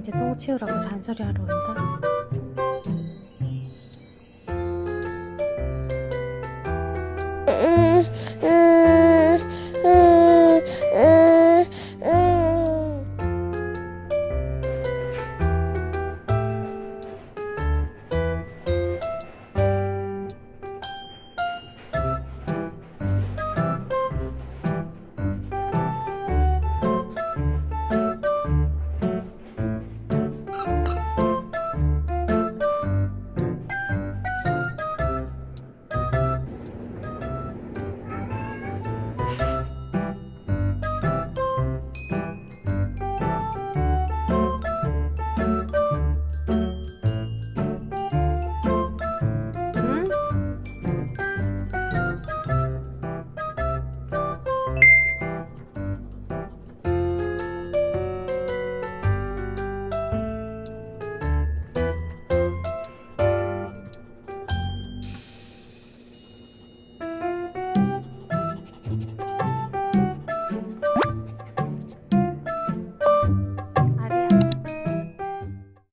이제 똥 치우라고 잔소리하러 온다.